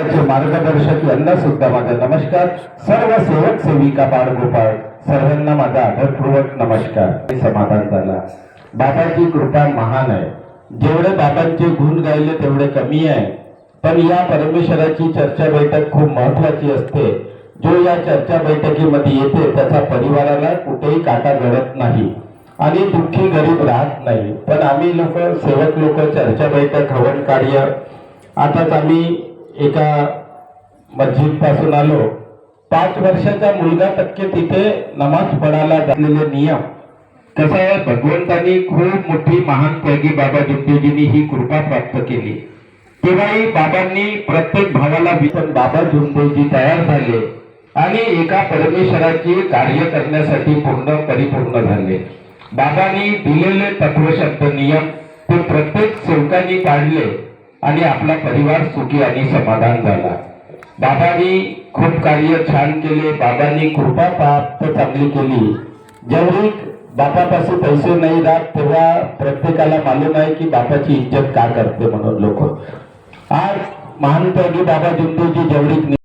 मार्गदर्शक यांना सुद्धा माझा नमस्कार. सर्व सेवक सेविका बाळगोपाळ सर्वांना माझा आदरपूर्वक नमस्कार. समाधान झाला. बाबाची कृपा महान आहे. जेवढे बाबांचे गुण गायले तेवढे कमी आहे. पण या परमेश्वराची चर्चा बैठक खूप महत्वाची असते. जो या चर्चा बैठकीमध्ये येते त्याचा परिवाराला कुठेही काटा घडत नाही. आणि दुःखी गरीब राहत नाही. पण आम्ही लोक सेवक लोक चर्चा बैठक हवन कार्य आताच आम्ही एका मस्जिदपासून आलो. पाच वर्षाचा मुलगा टक्के तिथे नमाज पडायला घातलेले नियम. कसं आहे? भगवंतानी खूप मोठी महान त्यागी बाबा जुंदेजींनी ही कृपा प्राप्त केली. तेव्हाही बाबांनी प्रत्येक भावाला विचन बाबा जुंदेजी तयार झाले आणि एका परमेश्वराची कार्य करण्यासाठी पूर्ण परिपूर्ण झाले. बाबांनी दिलेले तत्वशब्द नियम ते प्रत्येक सेवकांनी काढले आणि आपला परिवार सुखी आणि समाधान झाला. बाबांनी खूप कार्य छान केले. बाबांनी कृपा प्राप्त चांगली केली. जेवढी बापापासून पैसे नाही राहत तेव्हा प्रत्येकाला मालूम आहे की बापाची इज्जत का करते म्हणून लोक. आज महान बाबा जिंदूजी जेवढी